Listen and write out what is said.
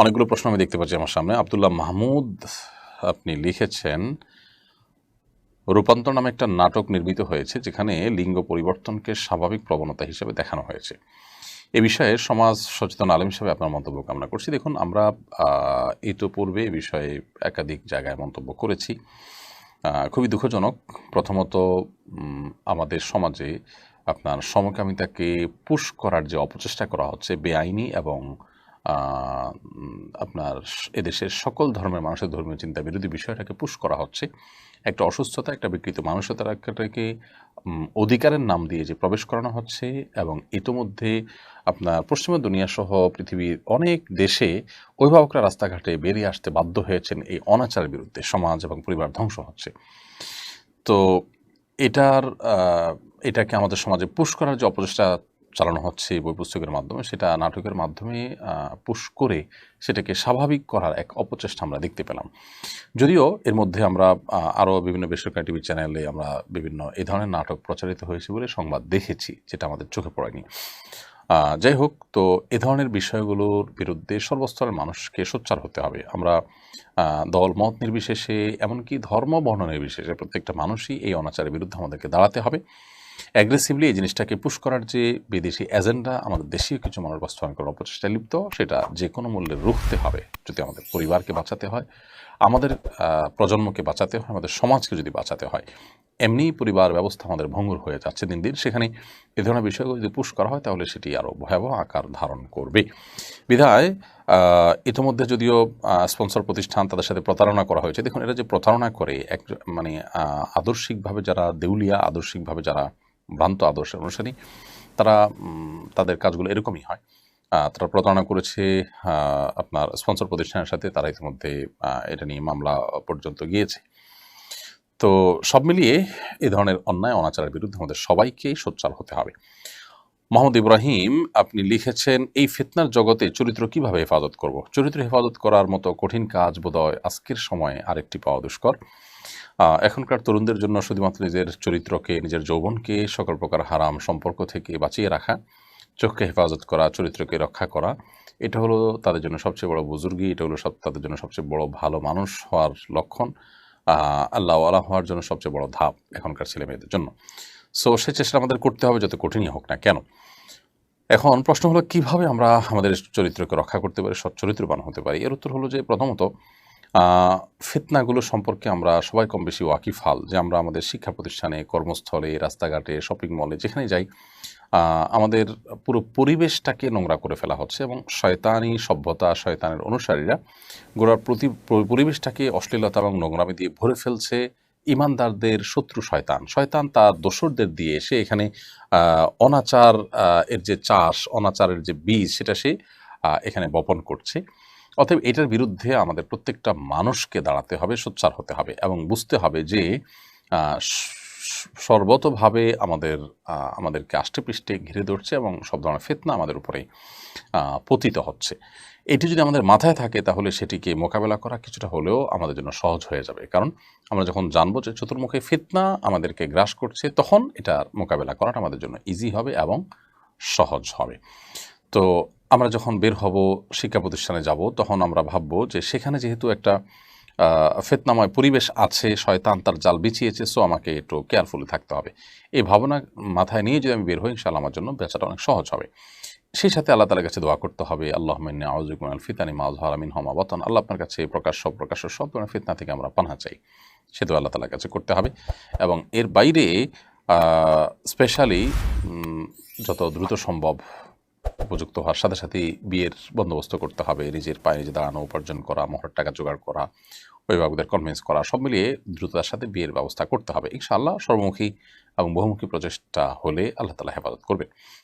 অনেকগুলো প্রশ্ন আমি দেখতে পাচ্ছি আমার সামনে। আবদুল্লাহ মাহমুদ, আপনি লিখেছেন, রূপান্তর নামে একটা নাটক নির্মিত হয়েছে যেখানে লিঙ্গ পরিবর্তনকে স্বাভাবিক প্রবণতা হিসেবে দেখানো হয়েছে। এ বিষয়ে সমাজ সচেতন আলম হিসেবে আপনার মন্তব্য কামনা করছি। দেখুন, আমরা ইতোপূর্বে এ বিষয়ে একাধিক জায়গায় মন্তব্য করেছি। খুবই দুঃখজনক। প্রথমত আমাদের সমাজে আপনার সমকামিতাকে পুশ করার যে অপচেষ্টা করা হচ্ছে, বেআইনি এবং আপনার এদেশের সকল ধর্মের মানুষের ধর্মীয় চিন্তা বিরোধী বিষয়টাকে পুশ করা হচ্ছে। একটা অসুস্থতা একটা বিকৃত উম, অধিকারের নাম দিয়ে যে প্রবেশ করানো হচ্ছে এবং ইতোমধ্যে আপনার পশ্চিমা দুনিয়া সহ পৃথিবীর অনেক দেশে অভিভাবকরা রাস্তাঘাটে বেরিয়ে আসতে বাধ্য হয়েছেন এই অনাচারের বিরুদ্ধে। সমাজ এবং পরিবার ধ্বংস হচ্ছে। তো এটার এটাকে আমাদের সমাজে পুশ করার যে অপচেষ্টা চালানো হচ্ছে বই পুস্তকের মাধ্যমে, সেটা নাটকের মাধ্যমে পুশ করে সেটাকে স্বাভাবিক করার এক অপচেষ্টা আমরা দেখতে পেলাম। যদিও এর মধ্যে আমরা আরও বিভিন্ন বেসরকারি টিভি চ্যানেলে আমরা বিভিন্ন এই ধরনের নাটক প্রচারিত হয়েছে বলে সংবাদ দেখেছি, যেটা আমাদের চোখে পড়েনি। যাই হোক, তো এ ধরনের বিষয়গুলোর বিরুদ্ধে সর্বস্তরের মানুষকে সোচ্চার হতে হবে। আমরা দল, মত নির্বিশেষে, এমনকি ধর্ম বর্ণ নির্বিশেষে প্রত্যেকটা মানুষই এই অনাচারের বিরুদ্ধে আমাদেরকে দাঁড়াতে হবে। অ্যাগ্রেসিভলি এই জিনিসটাকে পুশ করার যে বিদেশি এজেন্ডা আমাদের দেশীয় কিছু মানুষ বাস্তবায়ন করার অপচেষ্টায় লিপ্ত, সেটা যে কোনো মূল্যে রুখতে হবে যদি আমাদের পরিবারকে বাঁচাতে হয়, আমাদের প্রজন্মকে বাঁচাতে হয়, আমাদের সমাজকে যদি বাঁচাতে হয়। এমনি পরিবার ব্যবস্থা আমাদের ভঙ্গুর হয়ে যাচ্ছে দিন দিন। সেখানে এ ধরনের বিষয়গুলো যদি পুশ করা হয়, তাহলে সেটি আরও ভয়াবহ আকার ধারণ করবে। বিধায় ইতোমধ্যে যদিও স্পন্সর প্রতিষ্ঠান তাদের সাথে প্রতারণা করা হয়েছে। দেখুন এটা যে প্রতারণা করে, এক মানে আদর্শিকভাবে যারা দেউলিয়া, আদর্শিকভাবে যারা ভ্রান্ত আদর্শের অনুসারী, তারা তাদের কাজগুলো এরকমই হয়। তারা প্রতারণা করেছে আপনার স্পন্সর প্রতিষ্ঠানের সাথে, তারা ইতিমধ্যে এটা নিয়ে মামলা পর্যন্ত গিয়েছে। তো সব মিলিয়ে এ ধরনের অন্যায়, অনাচারের বিরুদ্ধে আমাদের সবাইকেই সোচ্চার হতে হবে। মোহাম্মদ ইব্রাহিম, আপনি লিখেছেন, এই ফিতনার জগতে চরিত্র কীভাবে হেফাজত করব? চরিত্র হেফাজত করার মতো কঠিন কাজ বোধহয় আজকের সময়ে আরেকটি পাওয়া দুষ্কর। এখনকার তরুণদের জন্য শুধুমাত্র নিজের চরিত্রকে, নিজের যৌবনকে সকল প্রকার হারাম সম্পর্ক থেকে বাঁচিয়ে রাখা, চোখকে হেফাজত করা, চরিত্রকে রক্ষা করা, এটা হলো তাদের জন্য সবচেয়ে বড় বুজুর্গি, এটা হলো সব, তাদের জন্য সবচেয়ে বড় ভালো মানুষ হওয়ার লক্ষণ। আল্লাহ হওয়ার জন্য সবচেয়ে বড় ধাপ এখনকার ছেলে মেয়েদের জন্য। সো সে চেষ্টা আমাদের করতে হবে যত কঠিনই হোক না কেন? এখন প্রশ্ন হলো, কীভাবে আমরা আমাদের চরিত্রকে রক্ষা করতে পারি, সৎ চরিত্রবান হতে পারি? এর উত্তর হলো যে, প্রথমত ফিতনাগুলো সম্পর্কে আমরা সবাই কম বেশি ওয়াকিফাল যে আমরা আমাদের শিক্ষা প্রতিষ্ঠানে, কর্মস্থলে, রাস্তাঘাটে শপিং মলে যেখানে যাই আমাদের পুরো পরিবেশটাকে নোংরা করে ফেলা হচ্ছে এবং শয়তানি সভ্যতা, শয়তানের অনুসারীরা গোড়ার প্রতি, পরিবেশটাকে অশ্লীলতা এবং নোংরামি দিয়ে ভরে ফেলছে ইমানদারদের শত্রু শয়তান। শয়তান তার দোসরদের দিয়ে সে এখানে অনাচার এর যে চাষ, অনাচারের যে বীজ, সেটা সে এখানে বপন করছে। অতএব এটার বিরুদ্ধে আমাদের প্রত্যেকটা মানুষকে দাঁড়াতে হবে, সোচ্চার হতে হবে এবং বুঝতে হবে যে সর্বতভাবে আমাদের আমাদেরকে আষ্টেপৃষ্ঠে ঘিরে ধরছে এবং সব ধরনের ফেতনা আমাদের উপরে পতিত হচ্ছে। এটি যদি আমাদের মাথায় থাকে তাহলে সেটিকে মোকাবেলা করা কিছুটা হলেও আমাদের জন্য সহজ হয়ে যাবে। কারণ আমরা যখন জানব যে চতুর্মুখী ফিতনা আমাদেরকে গ্রাস করছে, তখন এটার মোকাবেলা করাটা আমাদের জন্য ইজি হবে এবং সহজ হবে। তো আমরা যখন বের হব শিক্ষা প্রতিষ্ঠানে যাব, তখন আমরা ভাববো যে সেখানে যেহেতু একটা ফেতনাময় পরিবেশ আছে, শয়তান তার জাল বিছিয়েছে সো আমাকে একটু কেয়ারফুলি থাকতে হবে। এই ভাবনা মাথায় নিয়ে যদি আমি বের হই, ইনশাআল্লাহ আমার জন্য বেচাটা অনেক সহজ হবে। সেই সাথে আল্লাহ তালার কাছে দোয়া করতে হবে আল্লাহ মিন্না আউজুকুম আল ফিতানি মাউজ হারামিন হমা বতন আল্লাহ আপনার কাছে প্রকাশ সব প্রকাশ সব ধরনের ফিতনা থেকে আমরা পানা চাই। সে দোয়া আল্লাহ তালার কাছে করতে হবে। এবং এর বাইরে স্পেশালি যত দ্রুত সম্ভব উপযুক্ত হওয়ার সাথে সাথে বিয়ের বন্দোবস্ত করতে হবে, নিজের পায়ে নিজে দাঁড়ানো, উপার্জন করা, মোহর টাকা জোগাড় করা, অভিভাবকদের কনভিন্স করা, সব মিলিয়ে দ্রুততার সাথে বিয়ের ব্যবস্থা করতে হবে। ইনশাআল্লাহ সর্বমুখী এবং বহুমুখী প্রচেষ্টা হলে আল্লাহ তালা হেফাজত করবে।